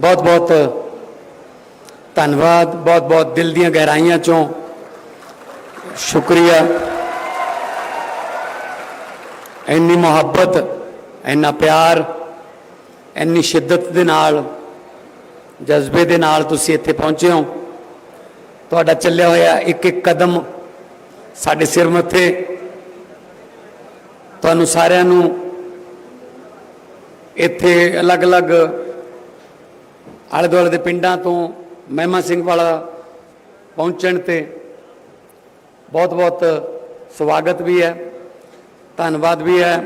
ਬਹੁਤ ਬਹੁਤ ਧੰਨਵਾਦ ਬਹੁਤ ਬਹੁਤ ਦਿਲ ਦੀਆਂ ਗਹਿਰਾਈਆਂ ਚੋਂ ਸ਼ੁਕਰੀਆ। ਇੰਨੀ ਮੁਹੱਬਤ, ਇੰਨਾ ਪਿਆਰ, ਇੰਨੀ ਸ਼ਿੱਦਤ ਦੇ ਨਾਲ, ਜਜ਼ਬੇ ਦੇ ਨਾਲ ਤੁਸੀਂ ਇੱਥੇ ਪਹੁੰਚੇ ਹੋ। ਤੁਹਾਡਾ ਚੱਲਿਆ ਹੋਇਆ ਇੱਕ ਇੱਕ ਕਦਮ ਸਾਡੇ ਸਿਰ ਮੱਥੇ। ਤੁਹਾਨੂੰ ਸਾਰਿਆਂ ਨੂੰ ਇੱਥੇ ਅਲੱਗ-ਅਲੱਗ ਆਲੇ ਦੁਆਲੇ ਦੇ ਪਿੰਡਾਂ ਤੋਂ ਮਹਿਮਾ ਸਿੰਘ ਵਾਲਾ ਪਹੁੰਚਣ ਤੇ ਬਹੁਤ-ਬਹੁਤ ਸਵਾਗਤ ਵੀ ਹੈ, ਧੰਨਵਾਦ ਵੀ ਹੈ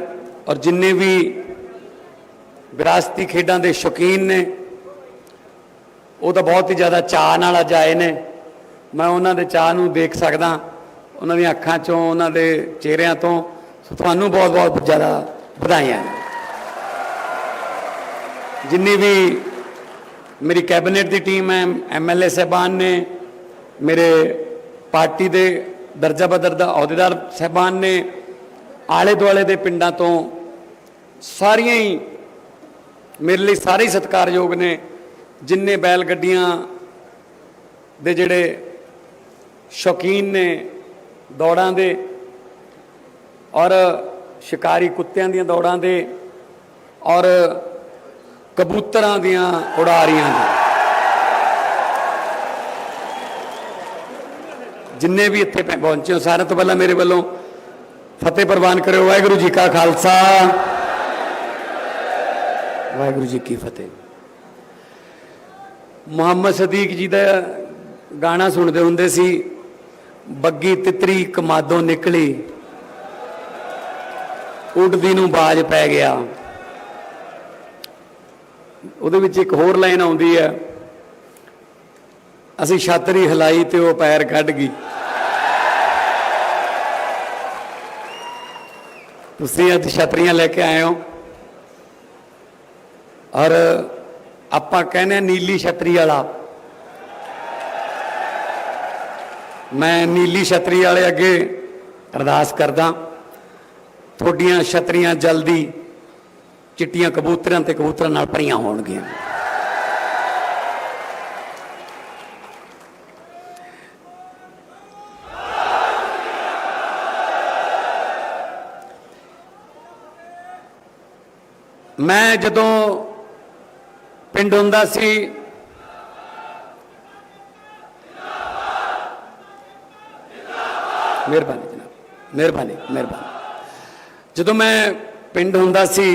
ਔਰ ਜਿੰਨੇ ਵੀ ਵਿਰਾਸਤੀ ਖੇਡਾਂ ਦੇ ਸ਼ੌਕੀਨ ਨੇ, ਉਹ ਤਾਂ ਬਹੁਤ ਹੀ ਜ਼ਿਆਦਾ ਚਾਅ ਨਾਲ ਅੱਜ ਆਏ ਨੇ। ਮੈਂ ਉਹਨਾਂ ਦੇ ਚਾਅ ਨੂੰ ਦੇਖ ਸਕਦਾ, ਉਹਨਾਂ ਦੀਆਂ ਅੱਖਾਂ ਚੋਂ, ਉਹਨਾਂ ਦੇ ਚਿਹਰਿਆਂ ਤੋਂ ਸੋ ਤੁਹਾਨੂੰ ਬਹੁਤ ਬਹੁਤ ਜ਼ਿਆਦਾ ਵਧਾਈਆਂ ਜਿੰਨੀ ਵੀ ਮੇਰੀ ਕੈਬਨਿਟ ਦੀ ਟੀਮ ਹੈ ਐਮਐਲਏ ਸਹਿਬਾਨ ਨੇ, ਮੇਰੇ ਪਾਰਟੀ ਦੇ ਦਰਜਾ ਬਦਰ ਦਾ ਅਹੁਦੇਦਾਰ ਸਹਿਬਾਨ ਨੇ, ਆਲੇ ਦੁਆਲੇ ਦੇ ਪਿੰਡਾਂ ਤੋਂ ਸਾਰੀਆਂ ਹੀ ਮੇਰੇ ਲਈ ਸਾਰੇ ਹੀ ਸਤਿਕਾਰਯੋਗ ਨੇ, ਜਿੰਨੇ ਬੈਲ ਗੱਡੀਆਂ ਦੇ ਜਿਹੜੇ ਸ਼ੌਕੀਨ ਨੇ ਦੌੜਾਂ ਦੇ ਔਰ ਸ਼ਿਕਾਰੀ ਕੁੱਤਿਆਂ ਦੀਆਂ ਦੌੜਾਂ ਦੇ ਔਰ ਕਬੂਤਰਾਂ ਦੀਆਂ ਉਡਾਰੀਆਂ ਦੇ ਜਿੰਨੇ ਵੀ ਇੱਥੇ ਪਹੁੰਚੇ ਹੋ, ਸਾਰਿਆਂ ਤੋਂ ਪਹਿਲਾਂ ਮੇਰੇ ਵੱਲੋਂ ਫਤਿਹ ਪ੍ਰਵਾਨ ਕਰਿਓ। ਵਾਹਿਗੁਰੂ ਜੀ ਕਾ ਖਾਲਸਾ। ਵਾਹਿਗੁਰੂ ਜੀ ਕੀ ਫਤਿਹ। ਮੁਹੰਮਦ ਸਦੀਕ ਜੀ ਦਾ ਗਾਣਾ ਸੁਣਦੇ ਹੁੰਦੇ ਸੀ, ਬੱਗੀ ਤਿਤਰੀ ਕਮਾਦੋਂ ਨਿਕਲੀ, ਉੱਡਦੀ ਨੂੰ ਬਾਜ ਪੈ ਗਿਆ। ਉਹਦੇ ਵਿੱਚ ਇੱਕ ਹੋਰ ਲਾਈਨ ਆਉਂਦੀ ਹੈ ਅਸੀਂ ਛਾਤਰੀ ਹਲਾਈ ਤੇ ਉਹ ਪੈਰ ਕੱਢ ਗਈ। ਤੁਸੀਂ ਅੱਜ ਛਤਰੀਆਂ ਲੈ ਕੇ ਆਏ ਹੋ। ਔਰ ਆਪਾਂ ਕਹਿੰਦੇ ਹਾਂ ਨੀਲੀ ਛਤਰੀ ਵਾਲਾ। ਮੈਂ ਨੀਲੀ ਛਤਰੀ ਵਾਲੇ ਅੱਗੇ ਅਰਦਾਸ ਕਰਦਾ, ਤੁਹਾਡੀਆਂ ਛਤਰੀਆਂ ਜਲਦੀ ਚਿੱਟੀਆਂ ਕਬੂਤਰਾਂ ਤੇ ਕਬੂਤਰਾਂ ਨਾਲ ਭਰੀਆਂ ਹੋਣਗੀਆਂ। ਮੈਂ ਜਦੋਂ ਪਿੰਡ ਹੁੰਦਾ ਸੀ, ਮਿਹਰਬਾਨੀ ਜਨਾਬ, ਮਿਹਰਬਾਨੀ ਮਿਹਰਬਾਨੀ। ਜਦੋਂ ਮੈਂ ਪਿੰਡ ਹੁੰਦਾ ਸੀ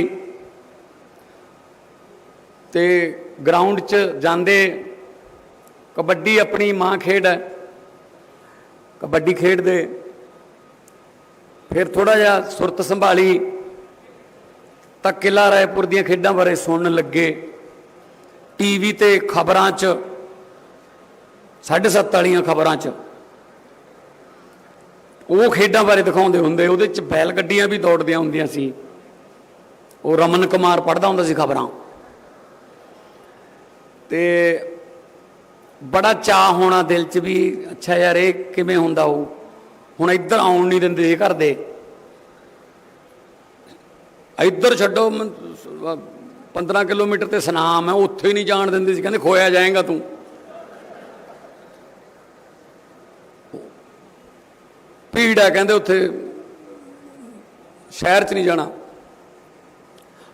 ਤੇ ਗਰਾਊਂਡ 'ਚ ਜਾਂਦੇ। ਕਬੱਡੀ ਆਪਣੀ ਮਾਂ ਖੇਡ ਹੈ। ਕਬੱਡੀ ਖੇਡਦੇ। ਫਿਰ ਥੋੜਾ ਜਿਹਾ ਸੁਰਤ ਸੰਭਾਲੀ। ਤਾਂ ਕਿਲਾ ਰਾਏਪੁਰ ਦੀਆਂ ਖੇਡਾਂ ਬਾਰੇ ਸੁਣਨ ਲੱਗੇ। ਟੀਵੀ ਤੇ ਖਬਰਾਂ 'ਚ 7:30 ਵਾਲੀਆਂ ਖਬਰਾਂ 'ਚ। ਉਹ ਖੇਡਾਂ ਬਾਰੇ ਦਿਖਾਉਂਦੇ ਹੁੰਦੇ, ਉਹਦੇ 'ਚ ਬੈਲ ਗੱਡੀਆਂ ਵੀ ਦੌੜਦੀਆਂ ਹੁੰਦੀਆਂ ਸੀ। ਉਹ ਰਮਨ ਕੁਮਾਰ ਪੜਦਾ ਹੁੰਦਾ ਸੀ ਖਬਰਾਂ। ਤੇ ਬੜਾ ਚਾਹ ਹੋਣਾ ਦਿਲ 'ਚ ਵੀ, ਅੱਛਾ ਯਾਰ ਇਹ ਕਿਵੇਂ ਹੁੰਦਾ ਉਹ? ਹੁਣ ਇੱਧਰ ਆਉਣ ਨਹੀਂ ਦਿੰਦੇ ਸੀ ਘਰ ਦੇ। ਇੱਧਰ ਛੱਡੋ 15 ਕਿਲੋਮੀਟਰ ਤੇ ਸਨਾਮ ਹੈ, ਉੱਥੇ ਹੀ ਨਹੀਂ ਜਾਣ ਦਿੰਦੇ ਸੀ, ਕਹਿੰਦੇ ਖੋਇਆ ਜਾਏਗਾ ਤੂੰ। ਭੀੜ ਹੈ, ਕਹਿੰਦੇ ਉੱਥੇ। ਸ਼ਹਿਰ 'ਚ ਨਹੀਂ ਜਾਣਾ।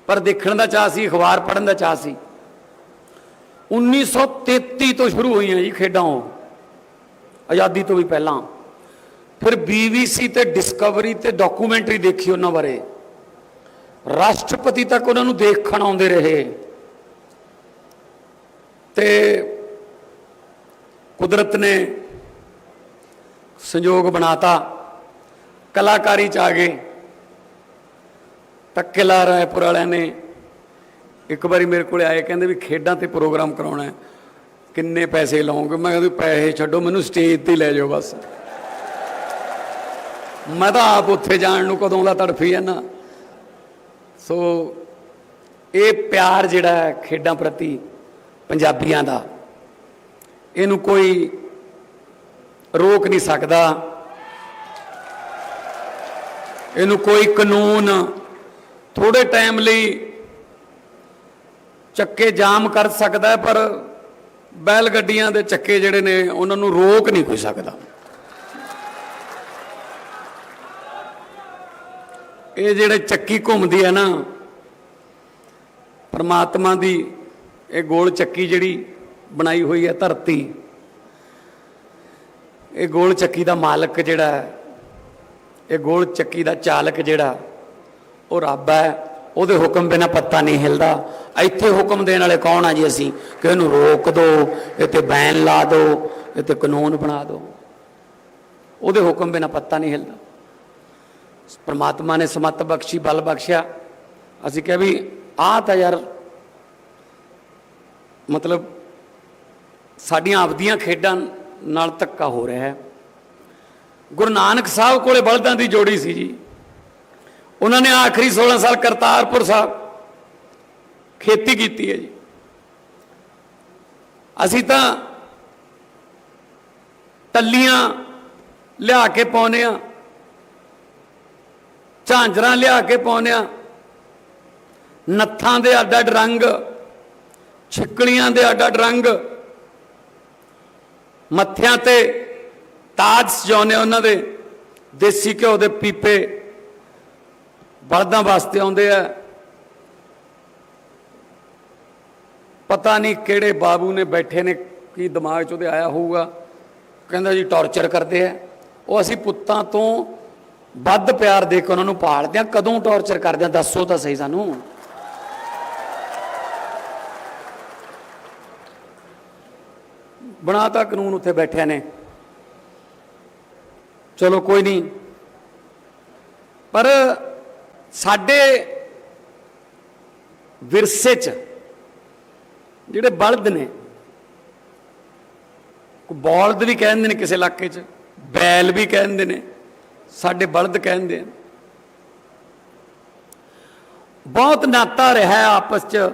ਪਰ ਦੇਖਣ ਦਾ ਚਾਹ ਸੀ, ਅਖਬਾਰ ਪੜ੍ਹਨ ਦਾ ਚਾਹ ਸੀ। 1933 ਤੋਂ ਸ਼ੁਰੂ ਹੋਈਆਂ ਜੀ ਖੇਡਾਂ ਉਹ। ਆਜ਼ਾਦੀ ਤੋਂ ਵੀ ਪਹਿਲਾਂ। ਫਿਰ ਬੀਬੀਸੀ ਤੇ ਡਿਸਕਵਰੀ ਤੇ ਡਾਕੂਮੈਂਟਰੀ ਦੇਖੀ ਉਹਨਾਂ ਬਾਰੇ। ਰਾਸ਼ਟਰਪਤੀ ਤੱਕ ਉਹਨਾਂ ਨੂੰ ਦੇਖਣ ਆਉਂਦੇ ਰਹੇ। ਤੇ ਕੁਦਰਤ ਨੇ ਸੰਯੋਗ ਬਣਾਤਾ। ਕਲਾਕਾਰੀ ਚ ਆ ਗਏ। ਟੱਕੇਲਾ ਰਾਏਪੁਰ ਵਾਲਿਆਂ ਨੇ। ਇੱਕ ਵਾਰੀ ਮੇਰੇ ਕੋਲੇ ਆਏ, ਕਹਿੰਦੇ ਵੀ ਖੇਡਾਂ ਤੇ ਪ੍ਰੋਗਰਾਮ ਕਰਾਉਣਾ ਹੈ। ਕਿੰਨੇ ਪੈਸੇ ਲਾਉਂਗੇ ਮੈਂ ਕਹਿੰਦਾ ਪੈਸੇ ਛੱਡੋ, ਮੈਨੂੰ ਸਟੇਜ ਤੇ ਲੈ ਜਾਓ ਬਸ। ਮੈਂ ਤਾਂ ਆਪ ਉੱਥੇ ਜਾਣ ਨੂੰ ਕਦੋਂ ਦਾ ਤੜਫੀ ਜਾਂਦਾ। ਸੋ ਇਹ ਪਿਆਰ ਜਿਹੜਾ ਹੈ ਖੇਡਾਂ ਪ੍ਰਤੀ ਪੰਜਾਬੀਆਂ ਦਾ, ਇਹਨੂੰ ਕੋਈ ਰੋਕ ਨਹੀਂ ਸਕਦਾ। ਇਹਨੂੰ ਕੋਈ ਕਾਨੂੰਨ ਥੋੜੇ ਟਾਈਮ ਲਈ ਚੱਕੇ ਜਾਮ ਕਰ ਸਕਦਾ ਪਰ ਬੈਲ ਗੱਡੀਆਂ ਦੇ ਚੱਕੇ ਜਿਹੜੇ ਨੇ, ਉਹਨਾਂ ਨੂੰ ਰੋਕ ਨਹੀਂ ਕੋਈ ਸਕਦਾ। ਇਹ ਜਿਹੜੇ ਚੱਕੀ ਘੁੰਮਦੀ ਹੈ ਨਾ, ਪਰਮਾਤਮਾ ਦੀ ਇਹ ਗੋਲ ਚੱਕੀ ਜਿਹੜੀ ਬਣਾਈ ਹੋਈ ਹੈ ਧਰਤੀ, ਇਹ ਗੋਲ ਚੱਕੀ ਦਾ ਮਾਲਕ ਜਿਹੜਾ ਹੈ, ਇਹ ਗੋਲ ਚੱਕੀ ਦਾ ਚਾਲਕ ਜਿਹੜਾ, ਉਹ ਰੱਬ ਹੈ। ਉਹਦੇ ਹੁਕਮ ਬਿਨਾ ਪੱਤਾ ਨਹੀਂ ਹਿਲਦਾ। ਇੱਥੇ ਹੁਕਮ ਦੇਣ ਵਾਲੇ ਕੌਣ ਆ ਜੀ ਅਸੀਂ? ਕਿ ਇਹਨੂੰ ਰੋਕ ਦਿਓ ਇੱਥੇ ਬੈਨ ਲਾ ਦਿਓ ਇੱਥੇ ਕਾਨੂੰਨ ਬਣਾ ਦਿਓ ਉਹਦੇ ਹੁਕਮ ਬਿਨਾ ਪੱਤਾ ਨਹੀਂ ਹਿਲਦਾ। ਪਰਮਾਤਮਾ ਨੇ ਸਮਤ ਬਖਸ਼ੀ, ਬਲ ਬਖਸ਼ਿਆ। ਅਸੀਂ ਕਿਹਾ ਵੀ ਆਹ ਤਾਂ ਯਾਰ ਮਤਲਬ ਸਾਡੀਆਂ ਆਪਦੀਆਂ ਖੇਡਾਂ ਨਾਲ ਧੱਕਾ ਹੋ ਰਿਹਾ ਹੈ। ਗੁਰੂ ਨਾਨਕ ਸਾਹਿਬ ਕੋਲੇ ਬਲਦਾਂ ਦੀ ਜੋੜੀ ਸੀ ਜੀ। ਉਹਨਾਂ ਨੇ ਆਖਰੀ 16 ਸਾਲ ਕਰਤਾਰਪੁਰ ਸਾਹਿਬ ਖੇਤੀ ਕੀਤੀ ਹੈ ਜੀ। ਅਸੀਂ ਤਾਂ ਟੱਲੀਆਂ ਲਿਆ ਕੇ ਪਾਉਨੇ ਆ ਝਾਂਜਰਾਂ ਲਿਆ ਕੇ ਪਾਉਨੇ ਆ ਨੱਥਾਂ ਦੇ ਅੱਡ ਅੱਡ ਰੰਗ ਛਿੱਕੜੀਆਂ ਦੇ ਅੱਡ ਅੱਡ ਰੰਗ, ਮੱਥਿਆਂ ਤੇ ਤਾਜ ਸਜਾਉਨੇ ਉਹਨਾਂ ਦੇ, ਦੇਸੀ ਘਿਓ ਦੇ ਪੀਪੇ ਬਲਦਾਂ ਵਾਸਤੇ ਆਉਂਦੇ ਆ। ਪਤਾ ਨਹੀਂ ਕਿਹੜੇ ਬਾਬੂ ਨੇ ਬੈਠੇ ਨੇ, ਕੀ ਦਿਮਾਗ 'ਚ ਉਹਦੇ ਆਇਆ ਹੋਊਗਾ। ਕਹਿੰਦਾ ਜੀ ਟੌਰਚਰ ਕਰਦੇ ਆ। ਉਹ ਅਸੀਂ ਪੁੱਤਾਂ ਤੋਂ ਵੱਧ ਪਿਆਰ ਦੇ ਕੇ ਉਹਨਾਂ ਨੂੰ ਪਾਲਦੇ ਆ। ਕਦੋਂ ਟੌਰਚਰ ਕਰਦੇ ਆ? ਦੱਸੋ ਤਾਂ ਸਹੀ ਸਾਨੂੰ। ਬਣਾਤਾ ਕਾਨੂੰਨ ਉੱਥੇ ਬੈਠਿਆ ਨੇ। ਚਲੋ ਕੋਈ ਨਹੀਂ। ਪਰ ਸਾਡੇ ਵਿਰਸੇ 'ਚ ਜਿਹੜੇ ਬਲਦ ਨੇ ਕੋ ਬੌਲਦ ਵੀ ਕਹਿੰਦੇ ਨੇ ਕਿਸੇ ਇਲਾਕੇ 'ਚ, ਬੈਲ ਵੀ ਕਹਿੰਦੇ ਨੇ, ਸਾਡੇ ਬਲਦ ਕਹਿੰਦੇ ਆ। ਬਹੁਤ ਨਾਤਾ ਰਿਹਾ ਆਪਸ 'ਚ,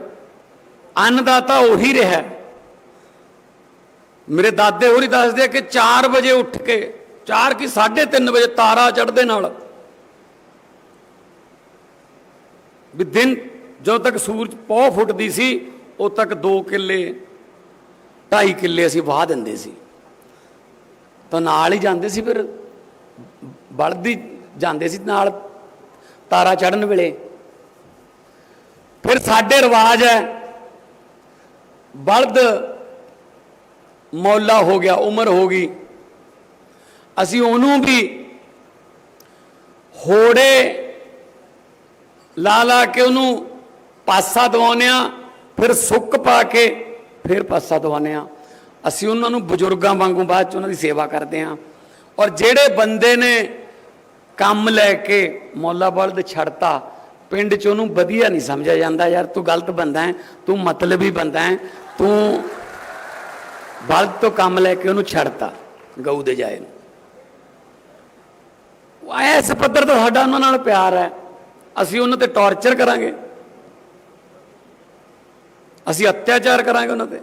ਅੰਨਦਾਤਾ ਉਹੀ ਰਿਹਾ। ਮੇਰੇ ਦਾਦੇ ਹੋਰੀ ਦੱਸਦੇ ਆ ਕਿ 4 ਵਜੇ ਉੱਠ ਕੇ 4 ਕੀ 3:30 ਵਜੇ ਤਾਰਾ ਚੜ੍ਹਦੇ ਨਾਲ ਵੀ ਦਿਨ ਜਦੋਂ ਤੱਕ ਸੂਰਜ ਪੌ ਫੁੱਟਦੀ ਸੀ, ਉਦੋਂ ਤੱਕ 2 ਕਿੱਲੇ 2.5 ਕਿੱਲੇ ਅਸੀਂ ਵਾਹ ਦਿੰਦੇ ਸੀ। ਤਾਂ ਨਾਲ ਹੀ ਜਾਂਦੇ ਸੀ ਫਿਰ, ਬਲਦੀ ਜਾਂਦੇ ਸੀ ਨਾਲ ਤਾਰਾ ਚੜਨ ਵੇਲੇ। ਫਿਰ ਸਾਡੇ ਰਿਵਾਜ ਹੈ, ਬਲਦ ਮੌਲਾ ਹੋ ਗਿਆ, ਉਮਰ ਹੋ ਗਈ। ਅਸੀਂ ਉਹਨੂੰ ਵੀ ਹੋੜੇ ਲਾ ਲਾ ਕੇ ਉਹਨੂੰ ਪਾਸਾ ਦਵਾਉਂਦੇ ਆ ਫਿਰ ਸੁੱਕ ਪਾ ਕੇ ਫਿਰ ਪਾਸਾ ਦਵਾਉਂਦੇ ਆ ਅਸੀਂ ਉਹਨਾਂ ਨੂੰ ਬਜ਼ੁਰਗਾਂ ਵਾਂਗੂ ਬਾਅਦ ਚ ਉਹਨਾਂ ਦੀ ਸੇਵਾ ਕਰਦੇ ਆ ਔਰ ਜਿਹੜੇ ਬੰਦੇ ਨੇ ਕੰਮ ਲੈ ਕੇ ਮੌਲਾ ਬਲਦ ਛੱਡਤਾ, ਪਿੰਡ ਚ ਉਹਨੂੰ ਵਧੀਆ ਨਹੀਂ ਸਮਝਿਆ ਜਾਂਦਾ, ਯਾਰ ਤੂੰ ਗਲਤ ਬੰਦਾ ਹੈ, ਤੂੰ ਮਤਲਬੀ ਬੰਦਾ ਹੈ, ਤੂੰ ਬਲਦ ਤੋਂ ਕੰਮ ਲੈ ਕੇ ਉਹਨੂੰ ਛੱਡਤਾ, ਗਊ ਦੇ ਜਾਏ ਨੂੰ। ਉਹ ਐਸ ਪੱਧਰ ਤੋਂ ਸਾਡਾ ਉਹਨਾਂ ਨਾਲ ਪਿਆਰ ਹੈ। ਅਸੀਂ ਉਹਨਾਂ ਤੇ ਟੌਰਚਰ ਕਰਾਂਗੇ। ਅਸੀਂ ਅਤਿਆਚਾਰ ਕਰਾਂਗੇ ਉਹਨਾਂ ਤੇ।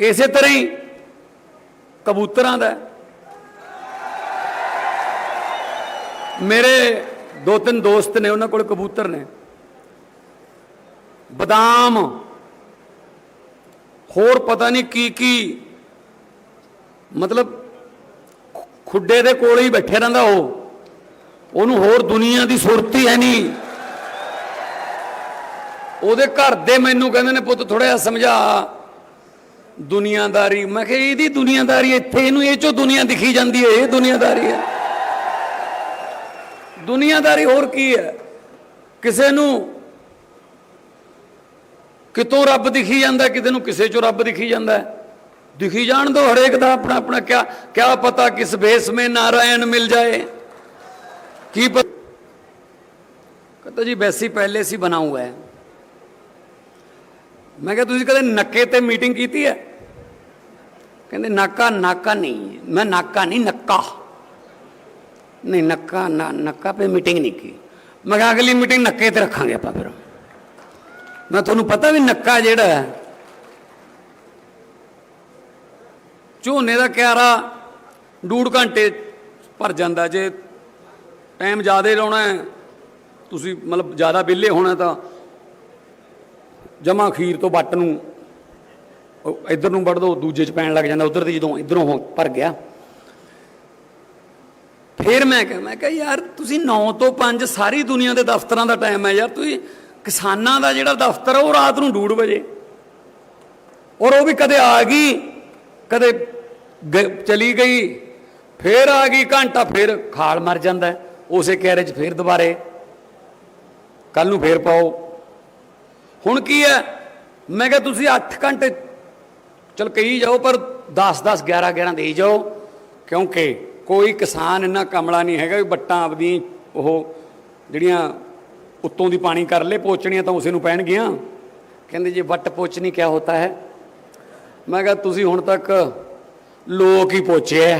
ਇਸੇ ਤਰ੍ਹਾਂ ਹੀ ਕਬੂਤਰਾਂ ਦਾ। ਮੇਰੇ ਦੋ ਤਿੰਨ ਦੋਸਤ ਨੇ, ਉਹਨਾਂ ਕੋਲ ਕਬੂਤਰ ਨੇ। ਬਦਾਮ, ਹੋਰ ਪਤਾ ਨਹੀਂ ਕੀ ਕੀ ਮਤਲਬ ਖੁੱਡੇ ਦੇ ਕੋਲ ਹੀ ਬੈਠੇ ਰਹਿੰਦਾ ਉਹ। ਉਹਨੂੰ ਹੋਰ ਦੁਨੀਆ ਦੀ ਸੁਰਤੀ ਹੈ ਨਹੀਂ ਉਹਦੇ ਘਰ ਦੇ ਮੈਨੂੰ ਕਹਿੰਦੇ ਨੇ, ਪੁੱਤ ਥੋੜਾ ਜਿਹਾ ਸਮਝਾ। ਦੁਨੀਆਦਾਰੀ। ਮੈਂ ਕਿਹਾ, ਇਹਦੀ ਦੁਨੀਆਦਾਰੀ ਇੱਥੇ, ਇਹਨੂੰ ਇਹ ਚੋਂ ਦੁਨੀਆ ਦਿਖੀ ਜਾਂਦੀ ਹੈ, ਇਹ ਦੁਨੀਆਦਾਰੀ ਹੈ। ਦੁਨੀਆਦਾਰੀ ਹੋਰ ਕੀ ਹੈ? ਕਿਸੇ ਨੂੰ ਕਿਤੋਂ ਰੱਬ ਦਿਖੀ ਜਾਂਦਾ ਕਿਤੇ ਨੂੰ ਕਿਸੇ ਚੋਂ ਰੱਬ ਦਿਖੀ ਜਾਂਦਾ ਹੈ। ਦੁਖੀ ਜਾਣ ਦੋ ਹਰੇਕ ਦਾ ਆਪਣਾ ਆਪਣਾ ਕਿਆ ਕਿਆ ਪਤਾ ਕਿਸ ਬੇਸ ਮੇ ਨਾਰਾਇਣ ਮਿਲ ਜਾਏ। ਕੀ ਕਹਤਾ ਜੀ ਵੈਸੀ ਪਹਿਲੇ ਸੀ ਬਣਾ ਹੁਆ ਹੈ। ਮੈਂ ਕਿਹਾ ਤੁਸੀਂ ਕਦੇ ਨੱਕੇ ਤੇ ਮੀਟਿੰਗ ਕੀਤੀ ਹੈ? ਕਹਿੰਦੇ ਨਾਕਾ ਨਾਕਾ ਨਹੀਂ। ਮੈਂ ਨਾਕਾ ਨਹੀਂ, ਨੱਕਾ। ਨਹੀਂ, ਨੱਕਾ ਨਾ ਨੱਕਾ ਤੇ ਮੀਟਿੰਗ ਨਹੀਂ ਕੀਤੀ। ਮੈਂ ਕਿਹਾ ਅਗਲੀ ਮੀਟਿੰਗ ਨੱਕੇ ਤੇ ਰੱਖਾਂਗੇ ਆਪਾਂ ਫਿਰ। ਮੈਂ ਤੁਹਾਨੂੰ ਪਤਾ ਵੀ ਨੱਕਾ ਜਿਹੜਾ ਹੈ ਝੋਨੇ ਦਾ ਕਿਆਰਾ ਡੂੜ ਘੰਟੇ ਭਰ ਜਾਂਦਾ। ਜੇ ਟਾਈਮ ਜ਼ਿਆਦਾ ਲਾਉਣਾ ਹੈ, ਤੁਸੀਂ ਮਤਲਬ ਜ਼ਿਆਦਾ ਵਿਹਲੇ ਹੋਣਾ ਤਾਂ ਜਮਾ ਖੀਰ ਤੋਂ ਵੱਟ ਨੂੰ ਇੱਧਰ ਨੂੰ ਵੱਢ ਦੋ, ਦੂਜੇ ਚ ਪੈਣ ਲੱਗ ਜਾਂਦਾ, ਉਧਰ ਦੀ ਜਦੋਂ ਇਧਰੋਂ ਹੋ ਭਰ ਗਿਆ। ਫਿਰ ਮੈਂ ਕਿਹਾ ਮੈਂ ਕਿਹਾ, ਯਾਰ, ਤੁਸੀਂ 9 ਤੋਂ 5 ਸਾਰੀ ਦੁਨੀਆ ਦੇ ਦਫ਼ਤਰਾਂ ਦਾ ਟਾਈਮ ਹੈ ਯਾਰ, ਤੁਸੀਂ ਕਿਸਾਨਾਂ ਦਾ ਜਿਹੜਾ ਦਫ਼ਤਰ ਉਹ ਰਾਤ ਨੂੰ 2:30 ਵਜੇ। ਔਰ ਉਹ ਵੀ ਕਦੇ ਆ ਗਈ ਕਦੇ ਗ- ਚਲੀ ਗਈ, ਫੇਰ ਆ ਗਈ ਘੰਟਾ, ਫੇਰ ਖਾਲ ਮਰ ਜਾਂਦਾ ਉਸੇ ਕੈਰੇ 'ਚ ਫੇਰ ਦੁਬਾਰੇ। ਕੱਲ ਨੂੰ ਫੇਰ ਪਾਓ। ਹੁਣ ਕੀ ਹੈ? ਮੈਂ ਕਿਹਾ ਤੁਸੀਂ 8 ਘੰਟੇ, ਚਲ ਕਹੀ ਜਾਓ, ਪਰ 10 10 11 11 ਦੇਈ ਜਾਓ। ਕਿਉਂਕਿ ਕੋਈ ਕਿਸਾਨ ਇੰਨਾ ਕਮਲਾ ਨਹੀਂ ਹੈਗਾ ਵੀ ਬੱਟਾਂ ਆਪਦੀ ਉਹ ਜਿਹੜੀਆਂ ਉੱਤੋਂ ਦੀ ਪਾਣੀ ਕਰ ਲੇ ਪੋਚਣੀਆਂ ਤਾਂ ਉਸੇ ਨੂੰ ਪੈਣਗੀਆਂ। ਕਹਿੰਦੇ ਜੇ ਵੱਟ ਪੋਚਣੀ ਕਿਆ ਹੁੰਦਾ ਹੈ? ਮੈਂ ਕਿਹਾ, ਤੁਸੀਂ ਹੁਣ ਤੱਕ ਲੋਕ ਹੀ ਪੋਚੇ ਐ।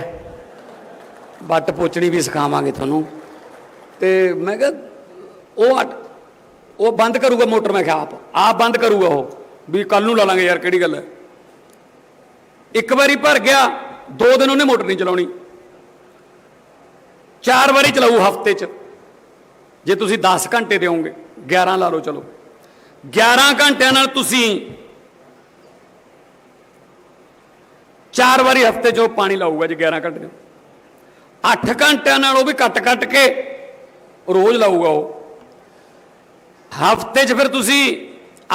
ਵੱਟ ਪੋਚਣੀ ਵੀ ਸਿਖਾਵਾਂਗੇ ਤੁਹਾਨੂੰ। ਤੇ ਮੈਂ ਕਿਹਾ, ਉਹ ਅੱਟ- ਉਹ ਬੰਦ ਕਰੂਗਾ ਮੋਟਰ। ਮੈਂ ਕਿਹਾ, ਆਪ ਆਪ ਬੰਦ ਕਰੂਗਾ ਉਹ। ਵੀ ਕੱਲ ਨੂੰ ਲਾ ਲਾਂਗੇ ਯਾਰ, ਕਿਹੜੀ ਗੱਲ ਹੈ ਇੱਕ ਵਾਰੀ ਭਰ ਗਿਆ, ਦੋ ਦਿਨ ਉਹਨੇ ਮੋਟਰ ਨਹੀਂ ਚਲਾਉਣੀ। ਚਾਰ ਵਾਰੀ ਚਲਾਊ ਹਫ਼ਤੇ 'ਚ। ਜੇ ਤੁਸੀਂ 10 ਘੰਟੇ ਦਿਓਗੇ 11 ਲਾ ਲਓ, ਚਲੋ। 11 ਘੰਟਿਆਂ ਨਾਲ ਤੁਸੀਂ ਚਾਰ ਵਾਰੀ ਹਫ਼ਤੇ 'ਚ ਉਹ ਪਾਣੀ ਲਾਊਗਾ ਜੇ 11 ਘੰਟੇ 8 ਘੰਟਿਆਂ ਨਾਲ ਉਹ ਵੀ ਕੱਟ ਕੱਟ ਕੇ ਰੋਜ਼ ਲਾਊਗਾ ਉਹ। ਹਫ਼ਤੇ 'ਚ ਫਿਰ ਤੁਸੀਂ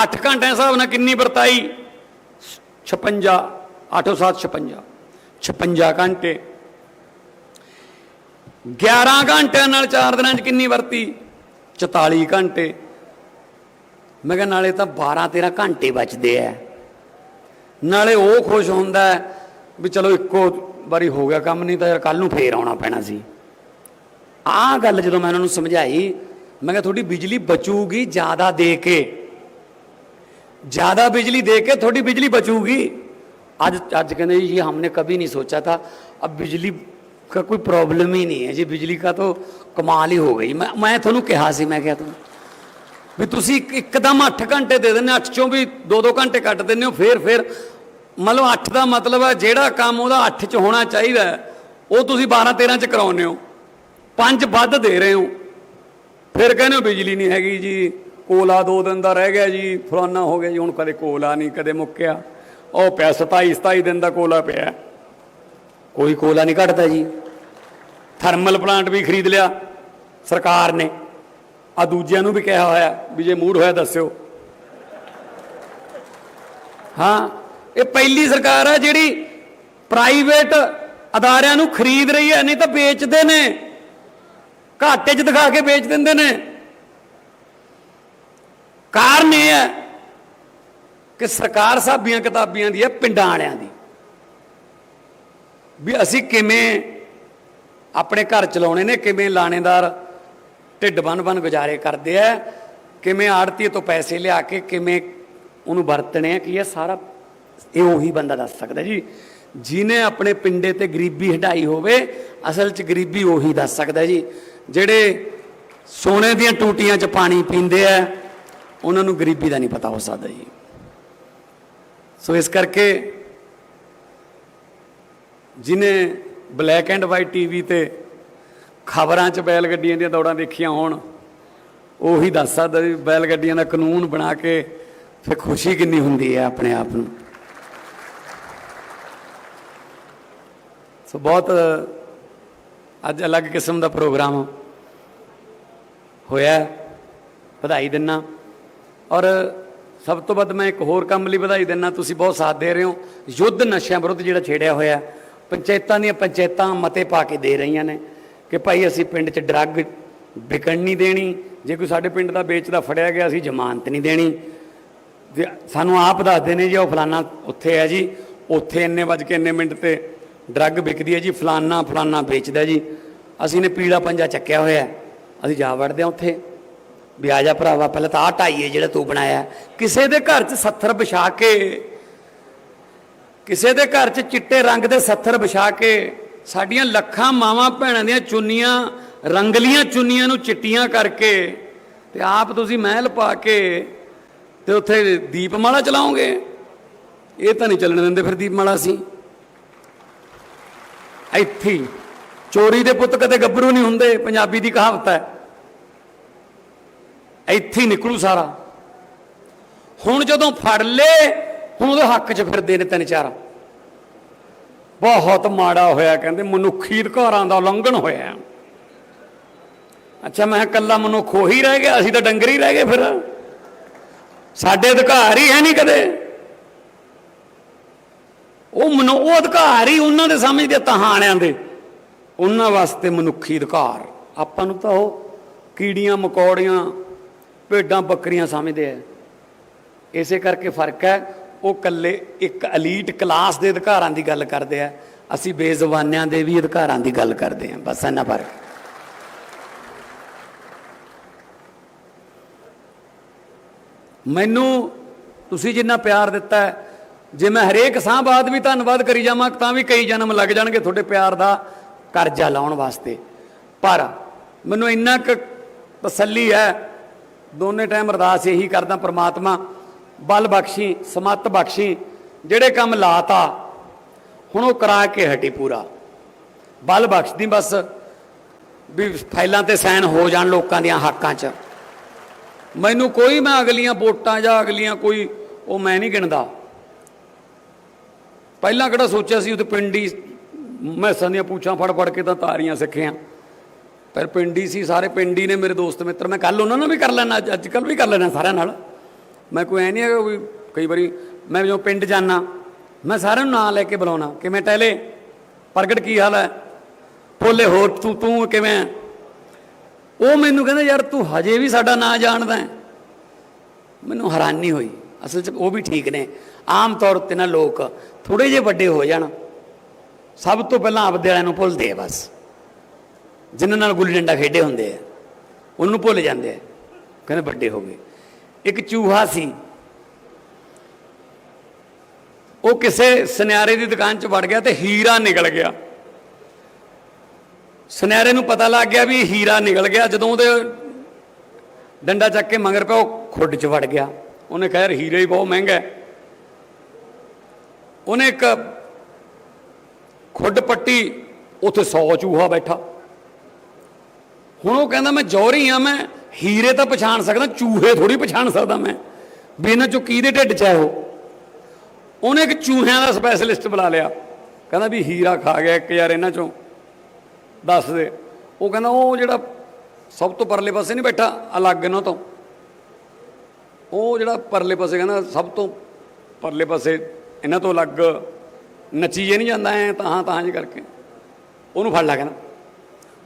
8 ਘੰਟਿਆਂ ਹਿਸਾਬ ਨਾਲ ਕਿੰਨੀ ਵਰਤਾਈ? 56 8 7 56 56 ਘੰਟੇ। 11 ਘੰਟਿਆਂ ਨਾਲ 4 ਦਿਨਾਂ 'ਚ ਕਿੰਨੀ ਵਰਤੀ? 44 ਘੰਟੇ। ਮੈਂ ਕਿਹਾ ਨਾਲੇ ਤਾਂ 12 13 ਘੰਟੇ ਬਚਦੇ ਐ ਨਾਲੇ ਉਹ ਖੁਸ਼ ਹੁੰਦਾ ਵੀ ਚਲੋ ਇੱਕੋ ਵਾਰੀ ਹੋ ਗਿਆ ਕੰਮ ਨਹੀਂ ਤਾਂ ਯਾਰ ਕੱਲ ਨੂੰ ਫੇਰ ਆਉਣਾ ਪੈਣਾ ਸੀ ਆਹ ਗੱਲ ਜਦੋਂ ਮੈਂ ਉਹਨਾਂ ਨੂੰ ਸਮਝਾਈ ਮੈਂ ਕਿਹਾ ਤੁਹਾਡੀ ਬਿਜਲੀ ਬਚੂਗੀ ਜ਼ਿਆਦਾ ਦੇ ਕੇ ਜ਼ਿਆਦਾ ਬਿਜਲੀ ਦੇ ਕੇ ਤੁਹਾਡੀ ਬਿਜਲੀ बचूगी आज आज कहने ये हमने कभी नहीं सोचा था अब बिजली का कोई प्रॉब्लम ही नहीं है जी बिजली का तो कमाल ही हो गई मैं मैं ਤੁਹਾਨੂੰ ਕਿਹਾ ਸੀ ਮੈਂ ਕਿਹਾ ਤੁਹਾਨੂੰ ਵੀ ਤੁਸੀਂ ਇੱਕ- ਇੱਕਦਮ 8 ਘੰਟੇ ਦੇ ਦਿੰਦੇ 8 ਚੋਂ ਵੀ 2-2 ਘੰਟੇ ਕੱਟ ਦਿੰਦੇ ਹੋ ਫੇਰ ਫੇਰ ਮਤਲਬ 8 ਦਾ ਮਤਲਬ ਹੈ, ਜਿਹੜਾ ਕੰਮ ਉਹਦਾ 8 ਚ ਹੋਣਾ ਚਾਹੀਦਾ ਉਹ ਤੁਸੀਂ 12-13 ਚ ਕਰਾਉਂਦੇ ਹੋ। ਪੰਜ ਵੱਧ ਦੇ ਰਹੇ ਹੋ। ਫਿਰ ਕਹਿੰਦੇ ਹੋ ਬਿਜਲੀ ਨਹੀਂ ਹੈਗੀ ਜੀ, ਕੋਲਾ ਦੋ ਦਿਨ ਦਾ ਰਹਿ ਗਿਆ ਜੀ, ਫਲਾਨਾ ਹੋ ਗਿਆ ਜੀ, ਹੁਣ ਕਦੇ ਕੋਲਾ ਨਹੀਂ, ਕਦੇ ਮੁੱਕਿਆ। ਉਹ ਪਿਆ 27 27 ਦਿਨ ਦਾ ਕੋਲਾ ਪਿਆ ਕੋਈ ਕੋਲਾ ਨਹੀਂ ਘਟਦਾ ਜੀ। ਥਰਮਲ ਪਲਾਂਟ ਵੀ ਖਰੀਦ ਲਿਆ ਸਰਕਾਰ ਨੇ। ਆ ਦੂਜਿਆਂ ਨੂੰ ਵੀ ਕਿਹਾ ਹੋਇਆ, ਵੀ ਜੇ ਮੂਡ ਹੋਇਆ ਦੱਸਿਓ। ਹਾਂ ਇਹ ਪਹਿਲੀ ਸਰਕਾਰ ਹੈ ਜਿਹੜੀ ਪ੍ਰਾਈਵੇਟ ਅਦਾਰਿਆਂ ਨੂੰ ਖਰੀਦ ਰਹੀ ਹੈ, ਨਹੀਂ ਤਾਂ ਵੇਚਦੇ ਨੇ। ਘਾਟੇ 'ਚ ਦਿਖਾ ਕੇ ਵੇਚ ਦਿੰਦੇ ਨੇ। ਕਾਰਨ ਇਹ ਹੈ ਕਿ ਸਰਕਾਰ ਸਾਬੀਆਂ ਕਿਤਾਬੀਆਂ ਦੀ ਹੈ, ਪਿੰਡਾਂ ਵਾਲਿਆਂ ਦੀ। ਵੀ ਅਸੀਂ ਕਿਵੇਂ ਆਪਣੇ ਘਰ ਚਲਾਉਣੇ ਨੇ, ਕਿਵੇਂ ਲਾਣੇਦਾਰ ਢਿੱਡ ਬਨ ਬਨ ਗੁਜ਼ਾਰੇ ਕਰਦੇ ਆ, ਕਿਵੇਂ ਆੜਤੀ ਤੋਂ ਪੈਸੇ ਲਿਆ ਕੇ ਕਿਵੇਂ ਉਹਨੂੰ ਵਰਤਣੇ ਆ, ਕੀ ਇਹ ਸਾਰਾ ਇਹ ਉਹੀ ਬੰਦਾ ਦੱਸ ਸਕਦਾ ਜੀ। ਜਿਨੇ ਆਪਣੇ ਪਿੰਡੇ ਤੇ ਗਰੀਬੀ ਹਟਾਈ ਹੋਵੇ, ਅਸਲ 'ਚ ਗਰੀਬੀ ਉਹੀ ਦੱਸ ਸਕਦਾ ਜੀ। ਜਿਹੜੇ ਸੋਨੇ ਦੀਆਂ ਟੂਟੀਆਂ 'ਚ ਪਾਣੀ ਪੀਂਦੇ ਆ, ਉਹਨਾਂ ਨੂੰ ਗਰੀਬੀ ਦਾ ਨਹੀਂ ਪਤਾ ਹੋ ਸਕਦਾ ਜੀ। ਸੋ ਇਸ ਕਰਕੇ ਜਿਨੇ ਬਲੈਕ ਐਂਡ ਵਾਈਟ ਟੀਵੀ ਤੇ ਖਬਰਾਂ 'ਚ ਬੈਲ ਗੱਡੀਆਂ ਦੀਆਂ ਦੌੜਾਂ ਦੇਖੀਆਂ ਹੋਣ, ਉਹੀ ਦੱਸ ਸਕਦਾ ਵੀ ਬੈਲ ਗੱਡੀਆਂ ਦਾ ਕਾਨੂੰਨ ਬਣਾ ਕੇ ਫਿਰ ਖੁਸ਼ੀ ਕਿੰਨੀ ਹੁੰਦੀ ਹੈ ਆਪਣੇ ਆਪ ਨੂੰ। ਸੋ ਬਹੁਤ, ਅੱਜ ਅਲੱਗ ਕਿਸਮ ਦਾ ਪ੍ਰੋਗਰਾਮ ਹੋਇਆ। ਵਧਾਈ ਦਿੰਨਾ। ਔਰ ਸਭ ਤੋਂ ਵੱਧ ਮੈਂ ਇੱਕ ਹੋਰ ਕੰਮ ਲਈ ਵਧਾਈ ਦਿੰਨਾ। ਤੁਸੀਂ ਬਹੁਤ ਸਾਥ ਦੇ ਰਹੇ ਹੋ। ਯੁੱਧ ਨਸ਼ਿਆਂ ਵਿਰੁੱਧ ਜਿਹੜਾ ਛੇੜਿਆ ਹੋਇਆ, ਪੰਚਾਇਤਾਂ ਦੀਆਂ ਪੰਚਾਇਤਾਂ ਮਤੇ ਪਾ ਕੇ ਦੇ ਰਹੀਆਂ ਨੇ ਕਿ ਭਾਈ ਅਸੀਂ ਪਿੰਡ 'ਚ ਡਰੱਗ ਵਿਕਣ ਨਹੀਂ ਦੇਣੀ। ਜੇ ਕੋਈ ਸਾਡੇ ਪਿੰਡ ਦਾ ਵੇਚਦਾ ਫੜਿਆ ਗਿਆ, ਅਸੀਂ ਜ਼ਮਾਨਤ ਨਹੀਂ ਦੇਣੀ। ਤੇ ਸਾਨੂੰ ਆਪ ਦੱਸਦੇ ਨੇ ਜੀ, ਉਹ ਫਲਾਨਾ ਉੱਥੇ ਹੈ ਜੀ। ਉੱਥੇ ਇੰਨੇ ਵੱਜ ਕੇ ਇੰਨੇ ਮਿੰਟ ਤੇ ਡਰੱਗ ਵਿਕਦੀ ਹੈ ਜੀ, ਫਲਾਨਾ ਫਲਾਨਾ ਵੇਚਦਾ ਜੀ। ਅਸੀਂ ਨੇ ਪੀਲਾ ਪੰਜਾ ਚੱਕਿਆ ਹੋਇਆ ਅਸੀਂ ਜਾ ਵੜਦੇ ਹਾਂ ਉੱਥੇ। ਵੀ ਆ ਜਾ ਭਰਾਵਾ, ਪਹਿਲਾਂ ਤਾਂ ਆਹ ਢਾਈਏ ਜਿਹੜਾ ਤੂੰ ਬਣਾਇਆ। ਕਿਸੇ ਦੇ ਘਰ 'ਚ ਸੱਥਰ ਵਿਛਾ ਕੇ, ਕਿਸੇ ਦੇ ਘਰ 'ਚ ਚਿੱਟੇ ਰੰਗ ਦੇ ਸੱਥਰ ਵਿਛਾ ਕੇ, ਸਾਡੀਆਂ ਲੱਖਾਂ ਮਾਵਾਂ ਭੈਣਾਂ ਦੀਆਂ ਚੁੰਨੀਆਂ, ਰੰਗਲੀਆਂ ਚੁੰਨੀਆਂ ਨੂੰ ਚਿੱਟੀਆਂ ਕਰਕੇ, ਤੇ ਆਪ ਤੁਸੀਂ ਮਹਿਲ ਪਾ ਕੇ ਤੇ ਉੱਥੇ ਦੀਪਮਾਲਾ ਚਲਾਉਂਗੇ ਇਹ ਤਾਂ ਨਹੀਂ ਚੱਲਣ ਦਿੰਦੇ ਫਿਰ ਦੀਪਮਾਲਾ ਸੀ ਇੱਥੇ ਚੋਰੀ ਦੇ ਪੁੱਤ ਕਦੇ ਗੱਭਰੂ ਨਹੀਂ ਹੁੰਦੇ, ਪੰਜਾਬੀ ਦੀ ਕਹਾਵਤ ਹੈ। ਇੱਥੇ ਨਿਕਲੂ ਸਾਰਾ। ਹੁਣ ਜਦੋਂ ਫੜ ਲੇ, ਹੁਣ ਉਹਦੇ ਹੱਕ 'ਚ ਫਿਰਦੇ ਨੇ ਤਿੰਨ ਚਾਰ। ਬਹੁਤ ਮਾੜਾ ਹੋਇਆ, ਕਹਿੰਦੇ ਮਨੁੱਖੀ ਅਧਿਕਾਰਾਂ ਦਾ ਉਲੰਘਣ ਹੋਇਆ। ਅੱਛਾ, ਮੈਂ ਕਿਹਾ ਕੱਲਾ ਮਨੁੱਖ ਉਹੀ ਰਹਿ ਗਿਆ, ਅਸੀਂ ਤਾਂ ਡੰਗਰ ਹੀ ਰਹਿ ਗਏ ਫਿਰ। ਸਾਡੇ ਅਧਿਕਾਰ ਹੀ ਹੈ ਨਹੀਂ ਕਦੇ। ਉਹ ਮਨੋ ਉਹ ਅਧਿਕਾਰ ਹੀ ਉਹਨਾਂ ਦੇ ਸਮਝਦੇ ਤਹਾਣਿਆਂ ਦੇ। ਉਹਨਾਂ ਵਾਸਤੇ ਮਨੁੱਖੀ ਅਧਿਕਾਰ। ਆਪਾਂ ਨੂੰ ਤਾਂ ਉਹ ਕੀੜੀਆਂ ਮਕੌੜੀਆਂ ਭੇਡਾਂ ਬੱਕਰੀਆਂ ਸਮਝਦੇ ਆ। ਇਸੇ ਕਰਕੇ ਫ਼ਰਕ ਹੈ ਉਹ ਕੱਲੇ ਇੱਕ ਅਲੀਟ ਕਲਾਸ ਦੇ ਅਧਿਕਾਰਾਂ ਦੀ ਗੱਲ ਕਰਦੇ ਆ। ਅਸੀਂ ਬੇਜ਼ਬਾਨਿਆਂ ਦੇ ਵੀ ਅਧਿਕਾਰਾਂ ਦੀ ਗੱਲ ਕਰਦੇ ਆ। ਬਸ ਇੰਨਾ ਫ਼ਰਕ। ਮੈਨੂੰ ਤੁਸੀਂ ਜਿੰਨਾ ਪਿਆਰ ਦਿੱਤਾ ਹੈ, ਜੇ ਮੈਂ ਹਰੇਕ ਸਾਹ ਬਾਅਦ ਵੀ ਧੰਨਵਾਦ ਕਰੀ ਜਾਵਾਂ, ਤਾਂ ਵੀ ਕਈ ਜਨਮ ਲੱਗ ਜਾਣਗੇ ਤੁਹਾਡੇ ਪਿਆਰ ਦਾ ਕਰਜ਼ਾ ਲਾਉਣ ਵਾਸਤੇ। ਪਰ ਮੈਨੂੰ ਇੰਨਾ ਕੁ ਤਸੱਲੀ ਹੈ, ਦੋਨੇ ਟਾਈਮ ਅਰਦਾਸ ਇਹੀ ਕਰਦਾ, ਪ੍ਰਮਾਤਮਾ ਬਲ ਬਖਸ਼ੀ, ਸਮੱਤ ਬਖਸ਼ੀ, ਜਿਹੜੇ ਕੰਮ ਲਾਤਾ, ਹੁਣ ਉਹ ਕਰਾ ਕੇ ਹਟੀ ਪੂਰਾ। ਬਲ ਬਖਸ਼ਦੀ ਬਸ, ਵੀ ਫਾਈਲਾਂ ਤੇ ਸਾਈਨ ਹੋ ਜਾਣ ਲੋਕਾਂ ਦੀਆਂ ਹੱਕਾਂ 'ਚ। ਮੈਨੂੰ ਕੋਈ ਮੈਂ ਅਗਲੀਆਂ ਵੋਟਾਂ ਜਾਂ ਅਗਲੀਆਂ ਕੋਈ ਉਹ ਮੈਂ ਨਹੀਂ ਗਿਣਦਾ। ਪਹਿਲਾਂ ਕਿਹੜਾ ਸੋਚਿਆ ਸੀ ਉਹ ਤੇ ਪਿੰਡੀ ਮੈਸਾਂ ਦੀਆਂ ਪੂਛਾਂ ਫੜ ਫੜ ਕੇ ਤਾਂ ਤਾਰੀਆਂ ਸਿੱਖੀਆਂ। ਪਰ ਪਿੰਡੀ ਸੀ, ਸਾਰੇ ਪਿੰਡੀ ਨੇ ਮੇਰੇ ਦੋਸਤ ਮਿੱਤਰ। ਮੈਂ ਕੱਲ ਉਹਨਾਂ ਨਾਲ ਵੀ ਕਰ ਲੈਣਾ ਅੱਜ ਕੱਲ ਵੀ ਕਰ ਲੈਣਾ ਸਾਰਿਆਂ ਨਾਲ। ਮੈਂ ਕੋਈ ਐ ਨਹੀਂ ਹੈਗਾ ਵੀ ਕਈ ਵਾਰੀ ਮੈਂ ਜਦੋਂ ਪਿੰਡ ਜਾਣਾ ਮੈਂ ਸਾਰਿਆਂ ਨੂੰ ਨਾਂ ਲੈ ਕੇ ਬੁਲਾਉਣਾ ਕਿਵੇਂ ਟਹਿਲੇ ਪ੍ਰਗਟ ਕੀ ਹਾਲ ਹੈ? ਭੋਲੇ ਹੋਰ ਤੂੰ ਤੂੰ ਕਿਵੇਂ? ਉਹ ਮੈਨੂੰ ਕਹਿੰਦਾ, ਯਾਰ ਤੂੰ ਹਜੇ ਵੀ ਸਾਡਾ ਨਾਂ ਜਾਣਦਾ ਹੈ। ਮੈਨੂੰ ਹੈਰਾਨੀ ਹੋਈ। ਅਸਲ 'ਚ ਉਹ ਵੀ ਠੀਕ ਨੇ। ਆਮ ਤੌਰ ਤੇ ਨਾ ਲੋਕ ਥੋੜੇ ਜਿਹੇ ਵੱਡੇ ਹੋ ਜਾਣ। ਸਭ ਤੋਂ ਪਹਿਲਾਂ ਆਪਦੇ ਵਾਲਿਆਂ ਨੂੰ ਭੁੱਲਦੇ ਆ ਬਸ। ਜਿਨ੍ਹਾਂ ਨਾਲ ਗੁੱਲੀ ਡੰਡਾ ਖੇਡੇ ਹੁੰਦੇ ਆ, ਉਹਨੂੰ ਭੁੱਲ ਜਾਂਦੇ ਆ। ਕਹਿੰਦੇ ਵੱਡੇ ਹੋ ਗਏ। ਇੱਕ ਚੂਹਾ ਸੀ। ਉਹ ਕਿਸੇ ਸੁਨਿਆਰੇ ਦੀ ਦੁਕਾਨ 'ਚ ਵੜ ਗਿਆ ਤੇ ਹੀਰਾ ਨਿਕਲ ਗਿਆ। ਸੁਨਿਆਰੇ ਨੂੰ ਪਤਾ ਲੱਗ ਗਿਆ ਵੀ ਹੀਰਾ ਨਿਕਲ ਗਿਆ। ਜਦੋਂ ਉਹਦੇ ਡੰਡਾ ਚੱਕ ਕੇ ਮੰਗਰ ਪਿਆ, ਉਹ ਖੁੱਡ 'ਚ ਵੜ ਗਿਆ। ਉਹਨੇ ਕਿਹਾ, ਯਾਰ, ਹੀਰਾ ਹੀ ਬਹੁਤ ਮਹਿੰਗਾ ਹੈ ਉਹਨੇ ਇੱਕ ਖੁੱਡ ਪੱਟੀ, ਉੱਥੇ 100 ਚੂਹਾ ਬੈਠਾ। ਹੁਣ ਉਹ ਕਹਿੰਦਾ, ਮੈਂ ਜੌਹਰੀ ਆ ਮੈਂ ਹੀਰੇ ਤਾਂ ਪਛਾਣ ਸਕਦਾ, ਚੂਹੇ ਥੋੜੀ ਪਛਾਣ ਸਕਦਾ ਮੈਂ, ਵੀ ਇਹਨਾਂ ਚੋਂ ਕਿਹਦੇ ਢਿੱਡ 'ਚ ਹੈ ਉਹਨੇ ਇੱਕ ਚੂਹਿਆਂ ਦਾ ਸਪੈਸ਼ਲਿਸਟ ਬੁਲਾ ਲਿਆ। ਕਹਿੰਦਾ ਵੀ ਹੀਰਾ ਖਾ ਗਿਆ ਇੱਕ ਯਾਰ ਇਹਨਾਂ ਚੋਂ, ਦੱਸ ਦੇ। ਉਹ ਕਹਿੰਦਾ, ਉਹ ਜਿਹੜਾ ਸਭ ਤੋਂ ਪਰਲੇ ਪਾਸੇ ਨਹੀਂ ਬੈਠਾ, ਅਲੱਗ ਇਹਨਾਂ ਤੋਂ। ਉਹ ਜਿਹੜਾ ਪਰਲੇ ਪਾਸੇ ਕਹਿੰਦਾ, ਸਭ ਤੋਂ ਪਰਲੇ ਪਾਸੇ ਇਹਨਾਂ ਤੋਂ ਅਲੱਗ ਨੱਚੀ ਜੇ ਨਹੀਂ ਜਾਂਦਾ, ਐ ਤਾਂ ਤਾਂ ਜੀ ਕਰਕੇ। ਉਹਨੂੰ ਫੜ ਲਿਆ ਕਹਿੰਦਾ।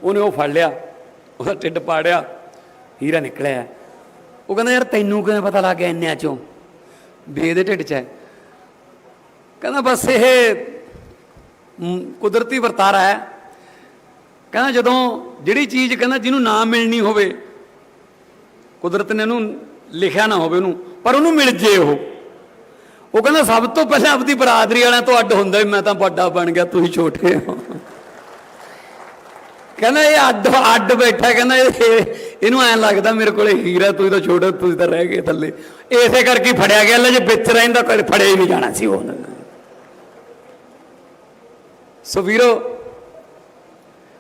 ਉਹਨੇ ਉਹ ਫੜ ਲਿਆ, ਉਹਦਾ ਢਿੱਡ ਪਾੜਿਆ, ਹੀਰਾ ਨਿਕਲਿਆ। ਉਹ ਕਹਿੰਦਾ, ਯਾਰ ਤੈਨੂੰ ਕਿਵੇਂ ਪਤਾ ਲੱਗ ਗਿਆ ਇੰਨਿਆਂ ਚੋਂ? ਵੀ ਇਹਦੇ ਢਿੱਡ 'ਚ ਹੈ। ਕਹਿੰਦਾ, ਬਸ ਇਹ ਕੁਦਰਤੀ ਵਰਤਾਰਾ ਹੈ। ਕਹਿੰਦਾ, ਜਦੋਂ ਜਿਹੜੀ ਚੀਜ਼ ਕਹਿੰਦਾ, ਜਿਹਨੂੰ ਨਾ ਮਿਲਣੀ ਹੋਵੇ, ਕੁਦਰਤ ਨੇ ਉਹਨੂੰ ਲਿਖਿਆ ਨਾ ਹੋਵੇ ਉਹਨੂੰ, ਪਰ ਉਹਨੂੰ ਮਿਲ ਜੇ ਉਹ। ਉਹ ਕਹਿੰਦਾ, ਸਭ ਤੋਂ ਪਹਿਲਾਂ ਆਪਦੀ ਬਰਾਦਰੀ ਵਾਲਿਆਂ ਤੋਂ ਅੱਡ ਹੁੰਦਾ ਮੈਂ ਤਾਂ ਵੱਡਾ ਬਣ ਗਿਆ ਤੁਸੀਂ ਛੋਟੇ ਹੋ। ਕਹਿੰਦਾ, ਇਹ ਅੱਡ ਅੱਡ ਬੈਠਾ ਕਹਿੰਦਾ ਇਹਨੂੰ ਐਂ ਲੱਗਦਾ ਮੇਰੇ ਕੋਲੇ ਹੀਰਾ ਤੁਸੀਂ ਤਾਂ ਛੋਟੇ ਤੁਸੀਂ ਤਾਂ ਰਹਿ ਗਏ ਥੱਲੇ। ਇਸੇ ਕਰਕੇ ਫੜਿਆ ਗਿਆ, ਲੈ ਜੇ ਵਿੱਚ ਰਹਿੰਦਾ ਕੋਈ ਫੜਿਆ ਹੀ ਨਹੀਂ ਜਾਣਾ ਸੀ ਉਹ। ਸੋ ਵੀਰੋ,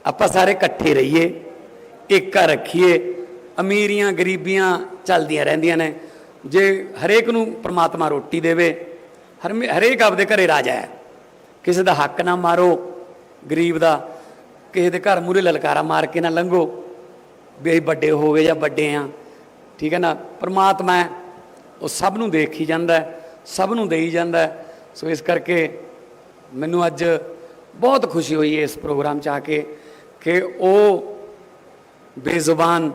ਆਪਾਂ ਸਾਰੇ ਇਕੱਠੇ ਰਹੀਏ, ਏਕਾ ਰੱਖੀਏ, ਅਮੀਰੀਆਂ, ਗਰੀਬੀਆਂ ਚੱਲਦੀਆਂ ਰਹਿੰਦੀਆਂ ਨੇ। ਜੇ ਹਰੇਕ ਨੂੰ ਪ੍ਰਮਾਤਮਾ ਰੋਟੀ ਦੇਵੇ, ਹਰ ਹਰੇਕ ਆਪਦੇ ਘਰੇ ਰਾਜਾ ਹੈ। ਕਿਸੇ ਦਾ ਹੱਕ ਨਾ ਮਾਰੋ, ਗਰੀਬ ਦਾ ਕਿਸੇ ਦੇ ਘਰ ਮੂਰੇ ਲਲਕਾਰਾ ਮਾਰ ਕੇ ਨਾ ਲੰਘੋ, ਵੀ ਅਸੀਂ ਵੱਡੇ ਹੋ ਗਏ ਜਾਂ ਵੱਡੇ ਆ। ਠੀਕ ਹੈ ਨਾ? ਪ੍ਰਮਾਤਮਾ ਹੈ, ਉਹ ਸਭ ਨੂੰ ਦੇਖ ਹੀ ਜਾਂਦਾ ਸਭ ਨੂੰ ਦੇਈ ਜਾਂਦਾ ਸੋ ਇਸ ਕਰਕੇ ਮੈਨੂੰ ਅੱਜ ਬਹੁਤ ਖੁਸ਼ੀ ਹੋਈ ਹੈ ਇਸ ਪ੍ਰੋਗਰਾਮ 'ਚ ਆ ਕੇ ਕਿ ਉਹ ਬੇਜ਼ੁਬਾਨ,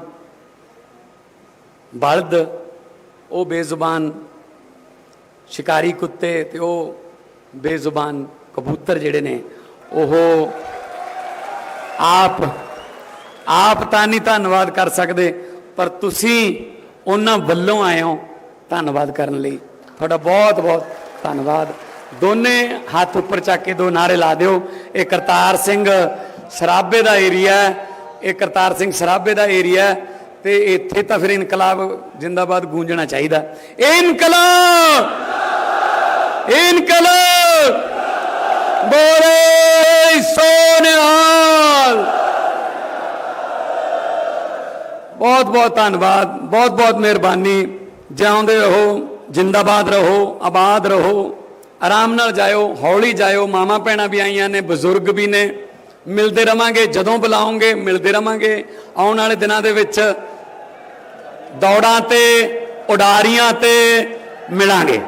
ਬਲਦ ਉਹ ਬੇਜ਼ੁਬਾਨ ਸ਼ਿਕਾਰੀ ਕੁੱਤੇ ਤੇ ਉਹ ਬੇਜ਼ੁਬਾਨ ਕਬੂਤਰ ਜਿਹੜੇ ਨੇ, ਉਹ ਆਪ ਆਪ ਤਾਂ ਨਹੀਂ ਧੰਨਵਾਦ ਕਰ ਸਕਦੇ, ਪਰ ਤੁਸੀਂ ਉਹਨਾਂ ਵੱਲੋਂ ਆਏ ਹੋ ਧੰਨਵਾਦ ਕਰਨ ਲਈ। ਤੁਹਾਡਾ ਬਹੁਤ ਬਹੁਤ ਧੰਨਵਾਦ। ਦੋਨੇ ਹੱਥ ਉੱਪਰ ਚੱਕ ਕੇ ਦੋ ਨਾਰੇ ਲਾ ਦਿਓ। ਇਹ ਕਰਤਾਰ ਸਿੰਘ ਸਰਾਬੇ ਦਾ ਏਰੀਆ ਹੈ। ਇਹ ਕਰਤਾਰ ਸਿੰਘ ਸਰਾਬੇ ਦਾ ਏਰੀਆ ਹੈ। ਤੇ ਇੱਥੇ ਤਾਂ ਫਿਰ ਇਨਕਲਾਬ ਜਿੰਦਾਬਾਦ ਗੂੰਜਣਾ ਚਾਹੀਦਾ। ਇਨਕਲਾਬ! ਇਨਕਲਾਬ! ਬੋਲੇ ਸੋਨਿਹਾਲ ਬਹੁਤ ਬਹੁਤ ਧੰਨਵਾਦ ਬਹੁਤ ਬਹੁਤ ਮਿਹਰਬਾਨੀ। ਜਿਉਂਦੇ ਰਹੋ, ਜਿੰਦਾਬਾਦ ਰਹੋ, ਆਬਾਦ ਰਹੋ। ਆਰਾਮ ਨਾਲ ਜਾਇਓ, ਹੌਲੀ ਜਾਇਓ। ਮਾਮਾ ਭੈਣਾਂ ਵੀ ਆਈਆਂ ਨੇ, ਬਜ਼ੁਰਗ ਵੀ ਨੇ। ਮਿਲਦੇ ਰਵਾਂਗੇ, ਜਦੋਂ ਬੁਲਾਉਂਗੇ ਮਿਲਦੇ ਰਵਾਂਗੇ। ਆਉਣ ਵਾਲੇ ਦਿਨਾਂ ਦੇ ਵਿੱਚ ਦੌੜਾਂ ਤੇ ਉਡਾਰੀਆਂ ਤੇ ਮਿਲਾਂਗੇ।